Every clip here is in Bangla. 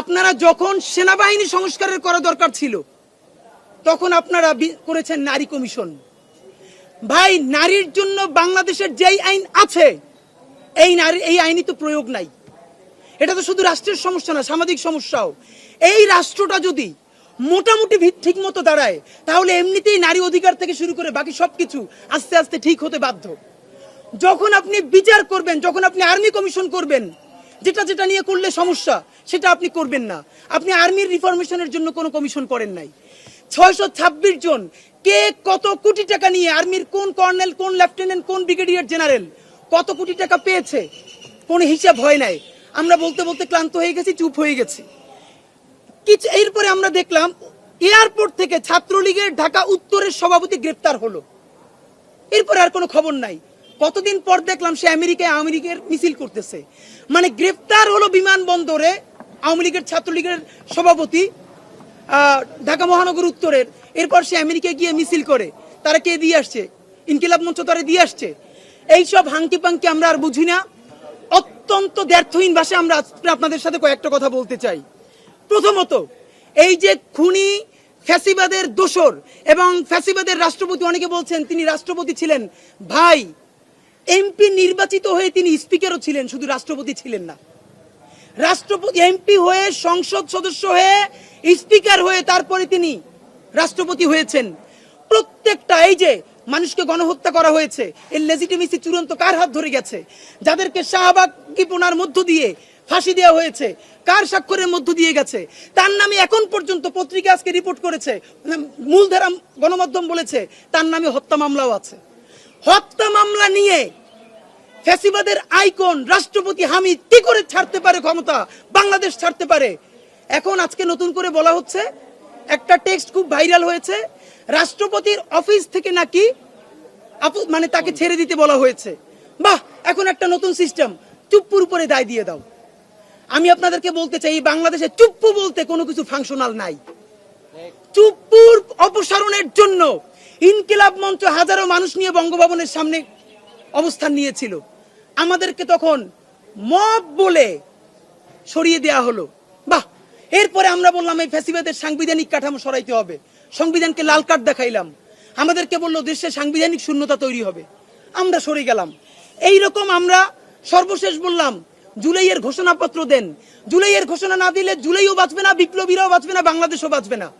আপনারা যখন সেনাবাহিনী সংস্কারের করা দরকার ছিল, তখন আপনারা করেছেন নারী কমিশন। ভাই, নারীর জন্য বাংলাদেশের যেই আইন আছে, এই নারী এই আইনই তো প্রয়োগ নাই। এটা তো শুধু রাষ্ট্রের সমস্যা না, সামাজিক সমস্যাও। এই রাষ্ট্রটা যদি মোটামুটি ঠিক মতো দাঁড়ায়, তাহলে এমনিতেই নারী অধিকার থেকে শুরু করে বাকি সব কিছু আস্তে আস্তে ঠিক হতে বাধ্য। যখন আপনি বিচার করবেন, যখন আপনি আর্মি কমিশন করবেন যেটা যেটা নিয়ে করলে সমস্যা, সেটা আপনি করবেন না। আপনি আর্মির রিফরমেশনের জন্য কোনো কমিশন করেন নাই। ছয়শো ছাব্বিশ জন, কে কত কোটি টাকা নিয়ে আর্মির কোন কর্নেল, কোন লেফটেন্যান্ট, কোন ব্রিগেডিয়ার জেনারেল কত কোটি টাকা পেয়েছে? কোনো হিসাব হয় নাই। আমরা বলতে বলতে ক্লান্ত হয়ে গেছি, চুপ হয়ে গেছি। কিছু এরপরে আমরা দেখলাম, এয়ারপোর্ট থেকে ছাত্রলীগের ঢাকা উত্তরের সভাপতি গ্রেপ্তার হলো। এরপরে আর কোনো খবর নাই। কতদিন পর দেখলাম সে আমেরিকায় আওয়ামী লীগের মিছিল করতেছে। মানে গ্রেফতার হলো বিমানবন্দরে আওয়ামী লীগের ছাত্রলীগের সভাপতি ঢাকা মহানগর উত্তরের। এরপর সে আমেরিকায় গিয়ে মিছিল করে। তারা কে দিয়ে আসছে? ইনকিলাব মঞ্চ তারা দিয়ে আসছে। এইসব হাঙ্কি পাঙ্কি আমরা আর বুঝি না। অত্যন্ত দ্ব্যর্থহীন ভাষায় আমরা আপনাদের সাথে কয়েকটা কথা বলতে চাই। প্রথমত, এই যে খুনি ফ্যাসিবাদের দোসর এবং ফ্যাসিবাদের রাষ্ট্রপতি, অনেকে বলছেন তিনি রাষ্ট্রপতি ছিলেন। ভাই এমপি নির্বাচিত হয়ে তিনি স্পিকারও ছিলেন, শুধু রাষ্ট্রপতি ছিলেন না। রাষ্ট্রপতি এমপি হয়ে সংসদ সদস্য হয়ে স্পিকার হয়ে তারপরে তিনি রাষ্ট্রপতি হয়েছেন। প্রত্যেকটা, এই যে মানুষকে গণহত্যা করা হয়েছে, এর লেজিটিমেসি চূড়ান্ত কার হাত ধরে গেছে? যাদেরকে শাহবাগ শাহবাগিপনার মধ্য দিয়ে ফাঁসি দেওয়া হয়েছে, কার স্বাক্ষরের মধ্য দিয়ে গেছে? তার নামে এখন পর্যন্ত পত্রিকা আজকে রিপোর্ট করেছে। মূলধারা গণমাধ্যম বলেছে, তার নামে হত্যা মামলাও আছে। হত্যা মামলা নিয়ে ফ্যাসিবাদের আইকন রাষ্ট্রপতি হামিদ কি করে ছাড়তে পারে ক্ষমতা? বাংলাদেশ ছাড়তে পারে। এখন আজকে নতুন করে বলা হচ্ছে, একটা টেক্সট খুব ভাইরাল হয়েছে, রাষ্ট্রপতির অফিস থেকে নাকি মানে তাকে ছেড়ে দিতে বলা হয়েছে। বাহ, এখন একটা নতুন সিস্টেম, চুপ্পুর উপরে দায় দিয়ে দাও। আমি আপনাদেরকে বলতে চাই বাংলাদেশে চুপ্পু বলতে কোনো কিছু ফাংশনাল নাই। চুপ্পুর অপসারণের জন্য ইনকিলাব মঞ্চ হাজারো মানুষ নিয়ে বঙ্গভবনের সামনে অবস্থান নিয়েছিল। আমাদেরকে তখন মব বলে সরিয়ে দেয়া হলো। বাহ! এরপরে আমরা বললাম, এই ফ্যাসিবাদের সাংবিধানিক কাঠামো সরাইতে হবে। সংবিধানকে লাল কার্ড দেখাইলাম। আমাদেরকে বলল, দেশে সাংবিধানিক শূন্যতা তৈরি হবে। আমরা সরে গেলাম। এই রকম আমরা সর্বশেষ বললাম, জুলাইয়ের ঘোষণাপত্র দেন। জুলাইয়ের ঘোষণা না দিলে জুলাইও বাঁচবে না, বিপ্লবীরাও বাঁচবে না, বাংলাদেশও বাঁচবে না।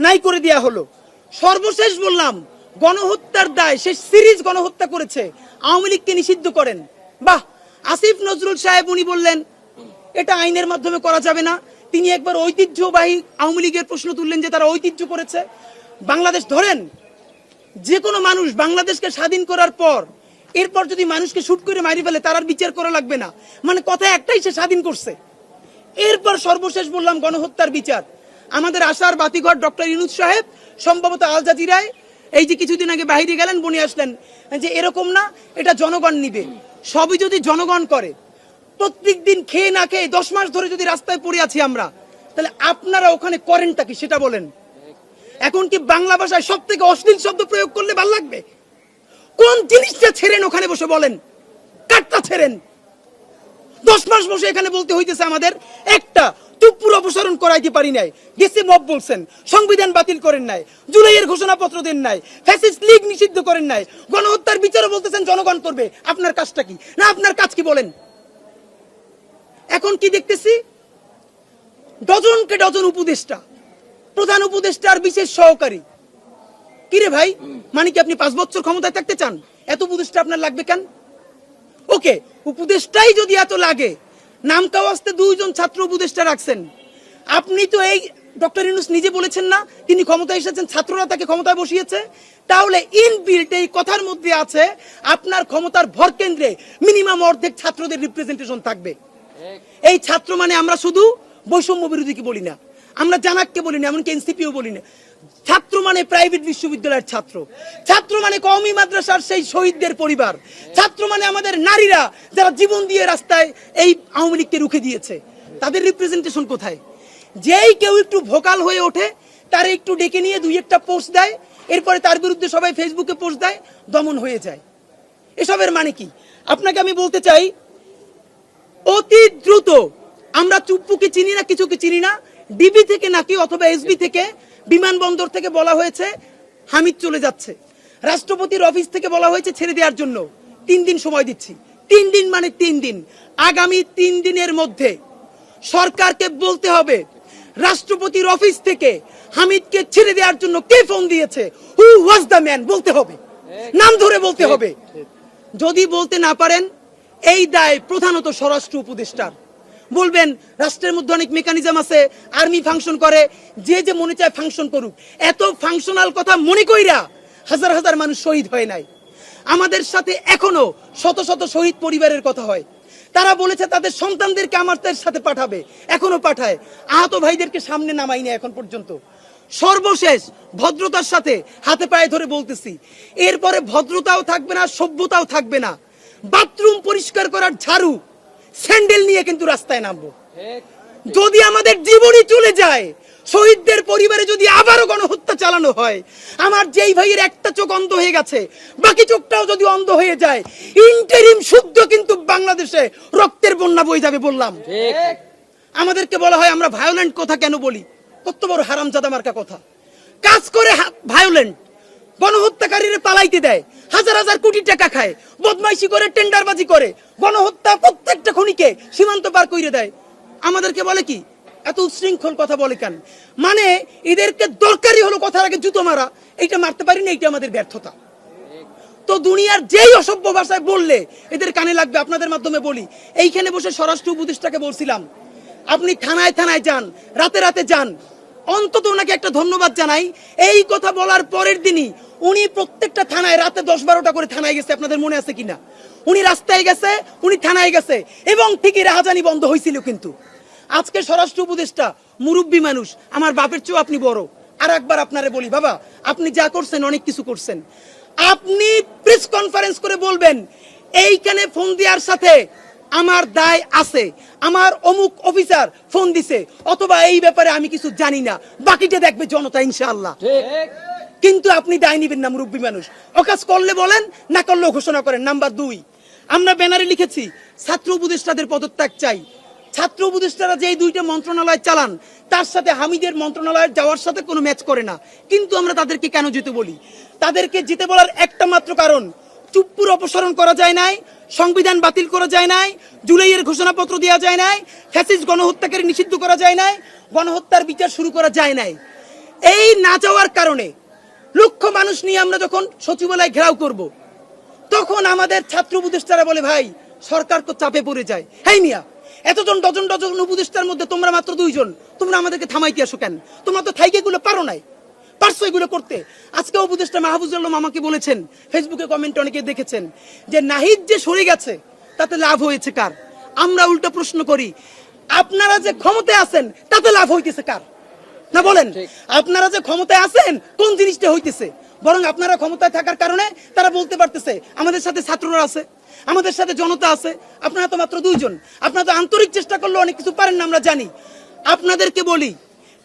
নাই করে দেয়া হলো। সর্বশেষ বললাম, গণহত্যার দায় সে সিরিজ গণহত্যা করেছে, আওয়ামী লীগকে নিষিদ্ধ করেন। বাহ, আসিফ নজরুল সাহেব উনি বললেন, এটা আইনের মাধ্যমে করা যাবে না। তিনি একবার ঐতিহ্যবাহী আওয়ামী লীগের প্রশ্ন তুললেন যে তারা ঐতিহ্য করেছে। বাংলাদেশ, ধরেন, যে কোনো মানুষ বাংলাদেশকে স্বাধীন করার পর, এরপর যদি মানুষকে শুট করে মারি ফেলে, তার আর বিচার করা লাগবে না। মানে কথা একটাই, সে স্বাধীন করছে। এরপর সর্বশেষ বললাম, গণহত্যার বিচার। আমাদের আশার বাতিঘর ডক্টর ইনুজ সাহেব, সম্ভবত আল জাজিরায়। এই যে কিছুদিন আগে বাহিরে গেলেন, বনে আসলেন, যে এরকম না, এটা জনগণ নিবে। সবই যদি জনগণ করে, প্রত্যেক দিন খেয়ে না খেয়ে দশ মাস ধরে যদি রাস্তায় পড়ে আছি আমরা, তাহলে আপনারা ওখানে করেনটা কি, সেটা বলেন। এখন কি বাংলা ভাষায় সব থেকে অশ্লীল শব্দ প্রয়োগ করলে ভালো লাগবে? কোন জিনিসটা ছেড়েন ওখানে বসে বলেন? কাটটা ছেড়েন? দশ মাস বসে এখানে বলতে হইতেছে আমাদের, একটা চুপ্পুর অপসারণ করাইতে পারি নাই। গেছে মব বলছেন, সংবিধান বাতিল করেন নাই, জুলাইয়ের ঘোষণাপত্র দেন নাই, ফ্যাসিস্ট লীগ নিষিদ্ধ করেন নাই, গণহত্যার বিচারও বলতেছেন জনগণ করবে, আপনার কাজটা কি? না, আপনার কাজ কি বলেন? এখন কি দেখতেছি? ডজনকে ডজন উপদেষ্টা, প্রধান উপদেষ্টার বিশেষ সহকারী। কিরে ভাই? মানে কি আপনি পাঁচ বছর ক্ষমতায় থাকতে চান? এত উপদেষ্টা আপনার লাগবে কেন? ওকে, উপদেষ্টাই যদি এত লাগে নাম কাওয়াজতে দুইজন ছাত্র উপদেষ্টা রাখছেন। আপনি তো এই ডক্টর ইউনুস নিজে বলেছেন না, তিনি ক্ষমতায় এসেছেন, ছাত্ররা তাকে ক্ষমতায় বসিয়েছে। তাহলে ইনবিল্ট এই কথার মধ্যে আছে, আপনার ক্ষমতার ভর কেন্দ্রে মিনিমাম অর্ধেক ছাত্রদের রিপ্রেজেন্টেশন থাকবে। এই ছাত্র মানে আমরা শুধু বৈষম্য বিরোধীকে বলি না, আমরা জানাককে বলি না, এমনকি এনসিপিও বলি না। ছাত্র মানে প্রাইভেট বিশ্ববিদ্যালয়ের ছাত্র। ছাত্র মানে কওমি মাদ্রাসার সেই শহীদদের পরিবার। ছাত্র মানে আমাদের নারীরা যারা জীবন দিয়ে রাস্তায় এই আওয়ামী লীগকে রুখে দিয়েছে। তাদের রিপ্রেজেন্টেশন কোথায়? যেই কেউ একটু ভোকাল হয়ে ওঠে, তার একটু ডেকে নিয়ে দুই একটা পোস্ট দেয়, এরপরে তার বিরুদ্ধে সবাই ফেসবুকে পোস্ট দেয়, দমন হয়ে যায়। এসবের মানে কি? আপনাকে আমি বলতে চাই, অতি দ্রুত, আমরা চুপ্পুকে চিনি না, কিছুকে চিনি না, ডিবি থেকে নাকি অথবা এসবি থেকে বিমানবন্দর থেকে বলা হয়েছে হামিদ চলে যাচ্ছে। রাষ্ট্রপতির অফিস থেকে বলা হয়েছে ছেড়ে দেওয়ার জন্য। তিন দিন সময় দিচ্ছি। তিন দিন মানে তিন দিন। আগামী তিন দিনের মধ্যে সরকারকে বলতে হবে, রাষ্ট্রপতির অফিস থেকে হামিদকে ছেড়ে দেওয়ার জন্য কে ফোন দিয়েছে? হু ওয়াজ দ্য ম্যান বলতে হবে। নাম ধরে বলতে হবে। যদি বলতে না পারেন, এই দায় প্রধানত স্বরাষ্ট্র উপদেষ্টার। বলবেন, রাষ্ট্রের মধ্যে অনেক মেকানিজম আছে আর্মি ফাংশন করে, যে যে মনে চায় ফাংশন করুক। এত ফাংশনাল কথা মনে কইরা হাজার হাজার মানুষ শহীদ হয় নাই। আমাদের সাথে এখনও শত শত শহীদ পরিবারের কথা হয়। তারা বলেছে তাদের সন্তানদেরকে আমাদের সাথে পাঠাবে। এখনও পাঠায়। আহত ভাইদেরকে সামনে নামাই না এখন পর্যন্ত। সর্বশেষ ভদ্রতার সাথে হাতে পায়ে ধরে বলতেছি, এরপরে ভদ্রতাও থাকবে না, সভ্যতাও থাকবে না। বাথরুম পরিষ্কার করার ঝাড়ু স্যান্ডেল নিয়ে কিন্তু রাস্তায় নামবো। যদি আমাদের জীবনই চলে যায় শহীদদের পরিবারে যদি আবারও গণহত্যা চালানো হয় আমার যেই ভাইয়ের একটা চোখ অন্ধ হয়ে গেছে বাকি চোখটাও যদি অন্ধ হয়ে যায় ইন্টারিম শুদ্ধ কিন্তু বাংলাদেশে রক্তের বন্যা বয়ে যাবে বললাম। আমাদেরকে বলা হয় আমরা ভায়োলেন্ট কথা কেন বলি? কত বড় হারামজাদা মার্কা কথা। কাজ করে ভায়োলেন্ট গণহত্যাকারীরা পালাইতে দেয়। হাজার হাজার কোটি টাকা খায়, বদমাইশি করে, টেন্ডারবাজি করে। গণহত্যা প্রত্যেকটা খনিকে সীমান্ত পার করে দেয়। আমাদেরকে বলে কি? এত উচ্ছৃঙ্খল কথা বলে কেন? মানে এদেরকে দরকারি হলো কথার আগে জুতো মারা। এইটা মারতে পারি না, এইটা আমাদের ব্যর্থতা। তো দুনিয়ার যেই অসভ্য ভাষায় বললে এদের কানে লাগবে, আপনাদের মাধ্যমে বলি। এইখানে বসে স্বরাষ্ট্র উপদেষ্টাকে বলছিলাম, আপনি থানায় থানায় যান, রাতে রাতে যান অন্তত ওনাকে একটা ধন্যবাদ জানাই। এই কথা বলার পরের দিনই উনি প্রত্যেকটা থানায় রাতে দশ বারোটা করে থানায় গেছে, আপনাদের মনে আছে কিনা? উনি রাস্তায় গেছে, উনি থানায় গেছে, এবং ঠিকই রাহাজানি বন্ধ হয়েছিল কিন্তু। আজকে স্বরাষ্ট্র উপদেষ্টা মুরব্বী মানুষ, আমার বাপের চেয়েও আপনি বড়। আর একবার আপনারে বলি, বাবা, আপনি যা করছেন, অনেক কিছু করছেন। আপনি প্রেস কনফারেন্স করে বলবেন, এইখানে ফোন দেওয়ার সাথে আমার দায় আছে। আমার অমুক অফিসার ফোন দিছে। অথবা এই ব্যাপারে আমি কিছু জানি না। বাকিটা দেখবে জনতা ইনশাআল্লাহ। কিন্তু আপনি দায় নিবেন না মুরব্বী মানুষ। অকাজ করলে বলেন না করলেও ঘোষণা করেন। নাম্বার দুই আমরা ব্যানারে লিখেছি ছাত্র উপদেষ্টাদের পদত্যাগ চাই। ছাত্র উপদেষ্টারা যে দুইটা মন্ত্রণালয় চালান তার সাথে হামিদের মন্ত্রণালয়ের যাওয়ার সাথে কোনো ম্যাচ করে না। কিন্তু আমরা তাদেরকে কেন যেতে বলি? তাদেরকে যেতে বলার একটা মাত্র কারণ চুপ্পুর অপসারণ করা যায় নাই সংবিধান বাতিল করা যায় নাই, জুলাইয়ের ঘোষণাপত্র দেওয়া যায় নাই, ফ্যাসিস্ট গণহত্যাকারী নিষিদ্ধ করা যায় নাই, গণহত্যার বিচার শুরু করা যায় নাই। এই না যাওয়ার কারণে লক্ষ মানুষ নিয়ে আমরা যখন সচিবালয় ঘেরাও করব। তখন আমাদের ছাত্র উপদেষ্টারা বলে, ভাই, সরকার তো চাপে পড়ে যায়। হেই মিয়া, এতজন ডজন ডজন উপদেষ্টার মধ্যে তোমরা মাত্র দুইজন, তোমরা আমাদেরকে থামাইতে আসো কেন? তোমরা তো থাইকে গুলো পারো নাই। পারছ এগুলো করতে? আজকে উপদেষ্টা মাহবুজ আলম আমাকে বলেছেন ফেসবুকে কমেন্ট অনেকে দেখেছেন যে নাহিদ যে সরে গেছে তাতে লাভ হয়েছে কার? আমরা উল্টো প্রশ্ন করি আপনারা যে ক্ষমতায় আছেন তাতে লাভ হইতেছে কার? না বলেন? আপনারা যে ক্ষমতায় আছেন কোন জিনিসটা হইতেছে? বরং আপনারা ক্ষমতায় থাকার কারণে তারা বলতে পারতেছে আমাদের সাথে ছাত্ররা আছে আমাদের সাথে জনতা আছে আপনারা তো মাত্র দুইজন। আপনারা তো আন্তরিক চেষ্টা করলে অনেক কিছু পারেন না আমরা জানি। আপনাদেরকে বলি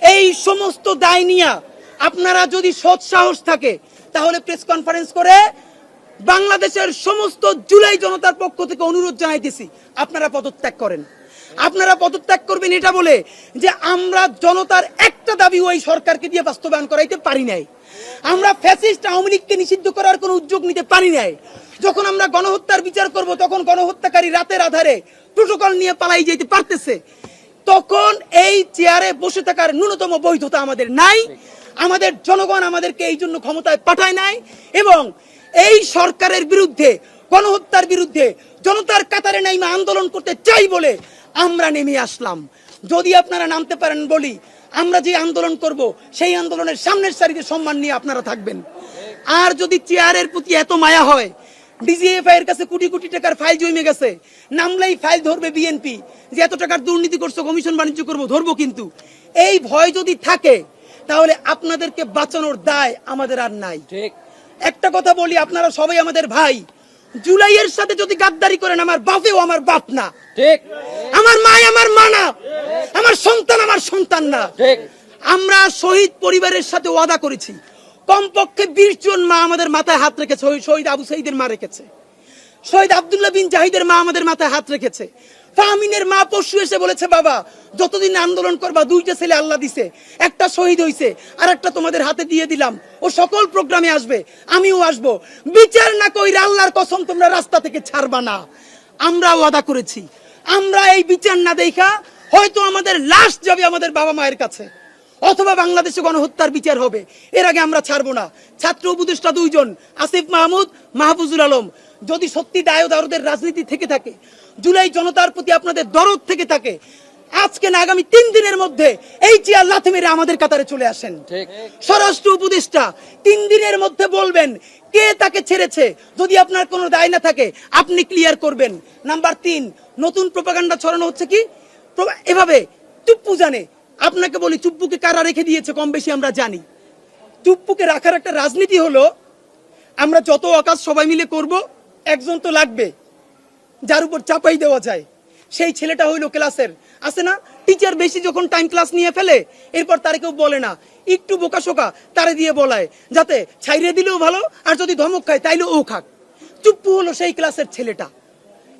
এই সমস্ত দায় নিয়ে আপনারা যদি সৎ সাহস থাকে, তাহলে প্রেস কনফারেন্স করে বাংলাদেশের সমস্ত জুলাই জনতার পক্ষ থেকে অনুরোধ জানাইতেছি, আপনারা পদত্যাগ করেন। আপনারা পদত্যাগ করবেন এটা বলে যে আমরা জনতার একটা দাবি ওই সরকারকে দিয়ে বাস্তবায়ন করাইতে পারি নাই। আমরা ফ্যাসিস্ট আওয়ামী লীগকে নিষিদ্ধ করার কোনো উদ্যোগ নিতে পারি নাই। যখন আমরা গণহত্যার বিচার করব, তখন গণহত্যাকারী রাতের আধারে প্রোটোকল নিয়ে পালাই যেতে পারতেছে। তখন এই চেয়ারে বসে থাকার ন্যূনতম বৈধতা আমাদের নাই। আমাদের জনগণ আমাদেরকে এই জন্য ক্ষমতায় পাঠায় নাই এবং এই সরকারের বিরুদ্ধে, গণহত্যার বিরুদ্ধে জনতার কাতারে নাইমা আন্দোলন করতে চাই বলে আমরা নেমে আসলাম। যদি আপনারা নামতে পারেন বলি, আমরা যে আন্দোলন করব, সেই আন্দোলনের সামনের সারিতে সম্মান নিয়ে আপনারা থাকবেন। আর যদি চেয়ারের প্রতি এত মায়া হয় ডিজিএফআই এর কাছে কোটি কোটি টাকার ফাইল জমে গেছে, নামলেই ফাইল ধরবে বিএনপি যে এত টাকার দুর্নীতি করছ, কমিশন বাণিজ্য করব, ধরবো কিন্তু। এই ভয় যদি থাকে তাহলে আপনাদেরকে বাঁচানোর দায় আমাদের আর নাই। একটা কথা বলি আপনারা সবাই আমাদের ভাই। জুলাইয়ের সাথে যদি গাদ্দারি করেন আমার বাপেও আমার বাপ না। ঠিক। আমার মা আমার মা না। আমার সন্তান আমার সন্তান না। ঠিক। আমরা শহীদ পরিবারের সাথে ওয়াদা করেছি। কমপক্ষে বিশ জন মা আমাদের মাথায় হাত রেখেছে। শহীদ আবু সাইদের মা রেখেছে। শহীদ আবদুল্লাহ বিন জাহিদের মা আমাদের মাথায় হাত রেখেছে। ফাহমিনের মা পশু এসে বলেছে, বাবা, যতদিন আন্দোলন করবা, দুইটা ছেলে আল্লাহ দিছে। একটা শহীদ হইছে, আর একটা তোমাদের হাতে দিয়ে দিলাম। ও সকল প্রোগ্রামে আসবে, আমিও আসব। বিচার না কইরা আল্লাহর কসম তোমরা রাস্তা থেকে ছাড়বা না। আমরা ওয়াদা করেছি। আমরা এই বিচার না দেখা হয়তো আমাদের লাশ যাবে আমাদের বাবা মায়ের কাছে। অথবা বাংলাদেশে গণহত্যার বিচার হবে। এর আগে আমরা ছাড়বো না। ছাত্র উপদেষ্টা দুইজন, আসিফ মাহমুদ, মাহফুজুল আলম। যদি সত্যি দায় দারদের রাজনীতি থেকে থাকে জুলাই জনতার প্রতি আপনাদের দরদ থেকে থাকে। আজকে না আগামী তিন দিনের মধ্যে এই চেয়ার লাথি মেরে আমাদের কাতারে চলে আসেন। স্বরাষ্ট্র উপদেষ্টা তিন দিনের মধ্যে বলবেন কে তাকে ছেড়েছে? যদি আপনার কোনো দায় না থাকে আপনি ক্লিয়ার করবেন। নাম্বার তিন নতুন প্রপাগান্ডা ছড়ানো হচ্ছে কি? এভাবে চুপ্পু জানে। আপনাকে বলি চুপ্পুকে কারা রেখে দিয়েছে কম বেশি আমরা জানি। চুপ্পুকে রাখার একটা রাজনীতি হলো আমরা যত অকাজ সবাই মিলে করব একজন তো লাগবে। যার উপর চাপাই দেওয়া যায়। সেই ছেলেটা হইল ক্লাসের। আছে না? টিচার বেশি যখন টাইম ক্লাস নিয়ে ফেলে, এরপর তারে কেউ বলে না। একটু বোকা শোকা তারে দিয়ে বলায়, যাতে ছাইরে দিলেও ভালো, আর যদি ধমক খায় তাইলে ও খাক। চুপ্পু হলো সেই ক্লাসের ছেলেটা।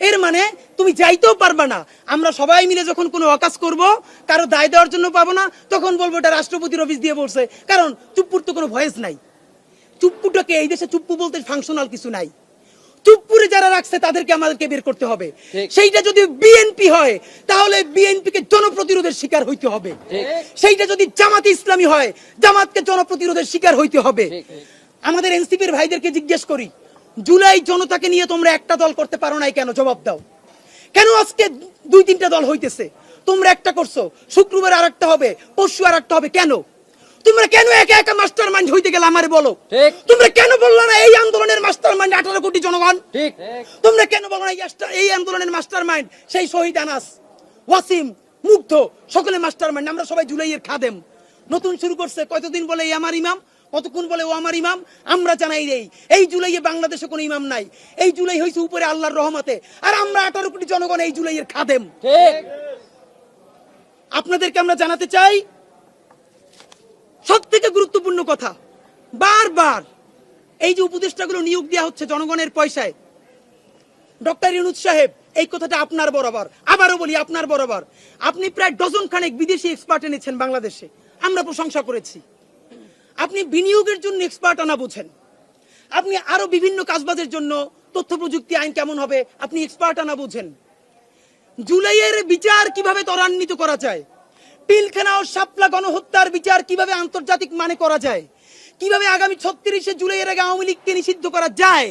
এর মানে তুমি যাইতেও পারবা না। আমরা সবাই মিলে যখন কোনো অকাজ করব, কারও দায় দেওয়ার জন্য পাবো না, তখন বলব এটা রাষ্ট্রপতির অফিস দিয়ে বলছে। কারণ চুপ্পুর তো কোনো ভয়েস নাই। চুপ্পুটাকে এই দেশে চুপ্পু বলতে ফাংশনাল কিছু নাই। চুপ্পুরে যারা রাখছে তাদেরকে আমাদেরকে বের করতে হবে। সেইটা যদি বিএনপি হয় তাহলে বিএনপি কে জনপ্রতিরোধের শিকার হইতে হবে। সেইটা যদি জামাত ইসলামী হয় জামাতকে জনপ্রতিরোধের শিকার হইতে হবে। আমাদের এনসিপির ভাইদেরকে জিজ্ঞেস করি জুলাই জনতাকে নিয়ে তোমরা একটা দল করতে পারো নাই কেন? জবাব দাও। কেন আজকে দুই তিনটা দল হইতেছে? তোমরা একটা করছ শুক্রবার আর একটা হবে পরশু আর একটা হবে কেন? তোমরা কেন একা একা মাস্টার মাইন্ড হইতে গেলে আমারে বলো? ঠিক। তোমরা কেন বলল না এই আন্দোলনের মাস্টার মাইন্ড আঠারো কোটি জনগণ? ঠিক। তোমরা কেন বলো না এই আন্দোলনের মাস্টার মাইন্ড সেই শহীদ আনাস ওয়াসিম মুগ্ধ সকলে মাস্টার মাইন্ড আমরা সবাই জুলাইয়ের খাদেম। নতুন শুরু করছে কতদিন বলে এই আমার ইমাম? কতক্ষণ বলে ও আমার ইমাম? আমরা জানাই এই এই জুলাইয়ে বাংলাদেশে কোনো ইমাম নাই। এই জুলাই হয়েছে উপরে আল্লাহর রহমতে আর আমরা আঠারো কোটি জনগণ এই জুলাইয়ের খাদেম। আপনাদেরকে আমরা জানাতে চাই সব থেকে গুরুত্বপূর্ণ কথা, বারবার এই যে উপদেষ্টাগুলো নিয়োগ দেওয়া হচ্ছে জনগণের পয়সায়, ডক্টর ইউনুস সাহেব, এই কথাটা আপনার বরাবর, আবারও বলি আপনার বরাবর। আপনি প্রায় ডজন খানেক বিদেশি এক্সপার্ট এনেছেন বাংলাদেশে, আমরা প্রশংসা করেছি। আপনি বিনিয়োগের জন্য এক্সপার্ট আনা বুঝেন। আপনি আরও বিভিন্ন কাজবাজের জন্য তথ্য প্রযুক্তি আইন কেমন হবে, আপনি এক্সপার্ট আনা বুঝেন। জুলাইয়ের বিচার কীভাবে ত্বরান্বিত করা যায় পিলখানা ও শাপলা গণহত্যার বিচার কীভাবে আন্তর্জাতিক মানে করা যায়? কীভাবে আগামী ছত্রিশে জুলাইয়ের আগে আওয়ামী লীগকে নিষিদ্ধ করা যায়?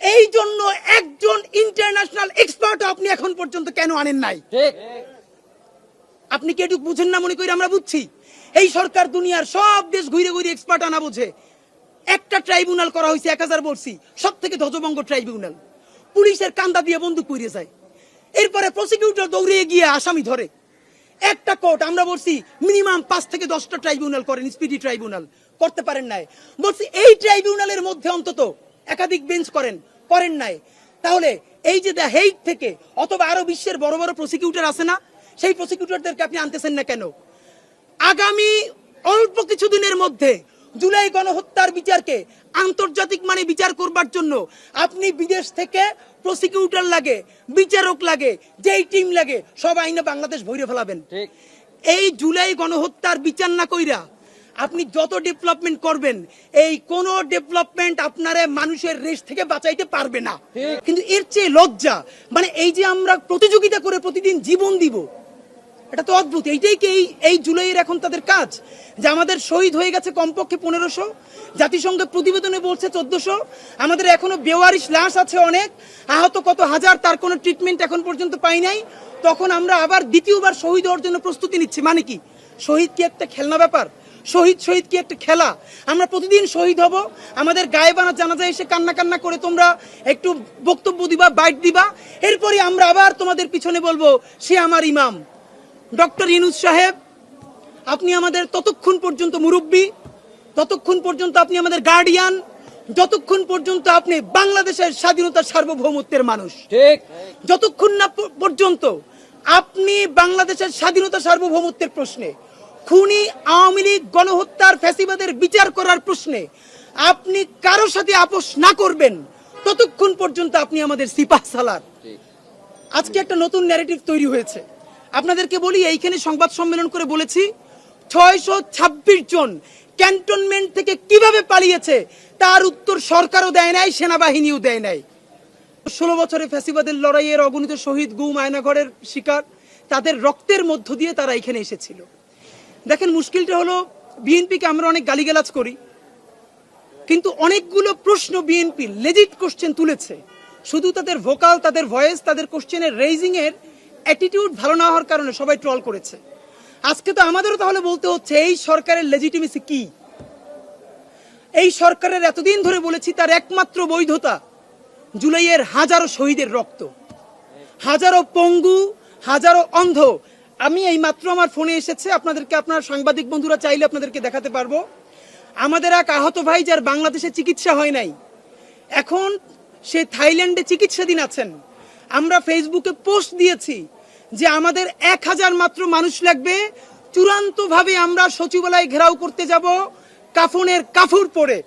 এই জন্য একজন ইন্টারন্যাশনাল এক্সপার্ট আপনি এখন পর্যন্ত কেন আনেন নাই? আপনি কি এটুকু বুঝেন না মনে করি আমরা বুঝছি? এই সরকার দুনিয়ার সব দেশ ঘুরে ঘুরে এক্সপার্ট আনা বোঝে। একটা ট্রাইব্যুনাল করা হয়েছে এক হাজার বলছি। সব থেকে ধ্বজভঙ্গ ট্রাইব্যুনাল পুলিশের কান্দা দিয়ে বন্দুক করিয়ে যায়। এরপরে প্রসিকিউটর দৌড়িয়ে গিয়ে আসামি ধরে। একটা কোর্ট, আমরা বলছি মিনিমাম পাঁচ থেকে দশটা ট্রাইব্যুনাল করেন, স্পিডি ট্রাইব্যুনাল। করতে পারেন নাই। বলছি এই ট্রাইব্যুনালের মধ্যে অন্তত একাধিক বেঞ্চ করেন করেন নাই। তাহলে এই যে দ্য হেইট থেকে, অথবা আরও বিশ্বের বড় বড় প্রসিকিউটর আছে না, সেই প্রসিকিউটরদেরকে আপনি আনতেছেন না কেন? আগামী অল্প কিছুদিনের মধ্যে জুলাই গণহত্যার বিচারকে আন্তর্জাতিক মানে বিচার করবার জন্য আপনি বিদেশ থেকে প্রসিকিউটর লাগে বিচারক লাগে যেই টিম লাগে সব আইনে বাংলাদেশ ভরে ফেলাবেন। এই জুলাই গণহত্যার বিচার না কইরা আপনি যত ডেভেলপমেন্ট করবেন এই কোন ডেভেলপমেন্ট আপনারে মানুষের রেস থেকে বাঁচাইতে পারবে না। কিন্তু এর চেয়ে লজ্জা মানে এই যে আমরা প্রতিযোগিতা করে প্রতিদিন জীবন দিব এটা তো অদ্ভুত। এইটাই কি এই এই জুলাইয়ের এখন তাদের কাজ? যে আমাদের শহীদ হয়ে গেছে কমপক্ষে পনেরোশো জাতিসংঘের প্রতিবেদনে বলছে চোদ্দশো, আমাদের এখনও বেওয়ারিশ লাশ আছে অনেক, আহত কত হাজার তার কোনো ট্রিটমেন্ট এখন পর্যন্ত পাই নাই। তখন আমরা আবার দ্বিতীয়বার শহীদ হওয়ার জন্য প্রস্তুতি নিচ্ছি। মানে কি? শহীদ কি একটা খেলনা ব্যাপার? শহীদ শহীদ কি একটা খেলা? আমরা প্রতিদিন শহীদ হব, আমাদের গায়ে বানা জানাজা এসে কান্না কান্না করে তোমরা একটু বক্তব্য দিবা বাইট দিবা। এরপরে আমরা আবার তোমাদের পিছনে বলব, সে আমার ইমাম। ডক্টর ইনুস সাহেব আপনি আমাদের ততক্ষণ পর্যন্ত মুরব্বী ততক্ষণ পর্যন্ত আপনি আমাদের গার্ডিয়ান যতক্ষণ পর্যন্ত আপনি বাংলাদেশের স্বাধীনতার সার্বভৌমত্বের মানুষ। ঠিক। যতক্ষণ না পর্যন্ত আপনি বাংলাদেশের স্বাধীনতা সার্বভৌমত্বের প্রশ্নে খুনি আওয়ামী লীগ গণহত্যার ফ্যাসিবাদের বিচার করার প্রশ্নে আপনি কারও সাথে আপোষ না করবেন ততক্ষণ পর্যন্ত আপনি আমাদের সিপাহ সালার আজকে একটা নতুন ন্যারেটিভ তৈরি হয়েছে। আপনাদেরকে বলি, এইখানে সংবাদ সম্মেলন করে বলেছি, ছয়শো ছাব্বিশ জন ক্যান্টনমেন্ট থেকে কীভাবে পালিয়েছে, তার উত্তর সরকারও দেয় নাই, সেনাবাহিনীও দেয় নাই। ষোলো বছরে ফ্যাসিবাদের লড়াইয়ের অগণিত শহীদ গুম আয়নাঘরের শিকার, তাদের রক্তের মধ্য দিয়ে তারা এখানে এসেছিল। দেখেন, মুশকিলটা হলো, বিএনপিকে আমরা অনেক গালিগালাজ করি, কিন্তু অনেকগুলো প্রশ্ন বিএনপি লেজিট কোশ্চেন তুলেছে। শুধু তাদের ভোকাল তাদের ভয়েস তাদের কোশ্চেনের রেইজিং এর অ্যাটিটিউড ভালো না হওয়ার কারণে সবাই ট্রল করেছে। আজকে তো আমাদেরও তাহলে বলতে হচ্ছে, এই সরকারের লেজিটিমেসি কি? এই সরকারের এতদিন ধরে বলেছি, তার একমাত্র বৈধতা জুলাইয়ের হাজারো শহীদের রক্ত। হাজারো পঙ্গু, হাজারো অন্ধ। আমি এই মাত্র আমার ফোনে এসেছে, আপনাদেরকে আপনার সাংবাদিক বন্ধুরা চাইলে আপনাদেরকে দেখাতে পারব। আমাদের এক আহত ভাই যার বাংলাদেশে চিকিৎসা হয় নাই। এখন সে থাইল্যান্ডে চিকিৎসাধীন আছেন। আমরা ফেসবুকে পোস্ট দিয়েছি যে আমাদের এক হাজার মাত্র মানুষ লাগবে। চূড়ান্তভাবে আমরা সচিবালয় ঘেরাও করতে যাব কাফনের কাফুর পরে।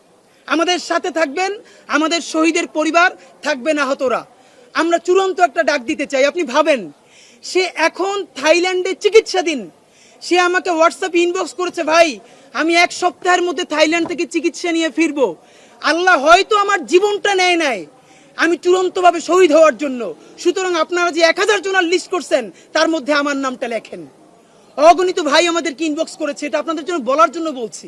আমাদের সাথে থাকবেন, আমাদের শহীদের পরিবার থাকবেন আহতরা। আমরা চূড়ান্ত একটা ডাক দিতে চাই, আপনি ভাবেন। সে এখন থাইল্যান্ডে চিকিৎসাধীন। সে আমাকে হোয়াটসঅ্যাপ ইনবক্স করেছে, ভাই, আমি এক সপ্তাহের মধ্যে থাইল্যান্ড থেকে চিকিৎসা নিয়ে ফিরবো। আল্লাহ হয়তো আমার জীবনটা নেয় নাই। আমি চূড়ান্তভাবে শহীদ হওয়ার জন্য। সুতরাং আপনারা যে এক হাজার জনার লিস্ট করছেন, তার মধ্যে আমার নামটা লেখেন। অগণিত ভাই আমাদেরকে ইনবক্স করেছে, এটা আপনাদের জন্য বলার জন্য বলছি।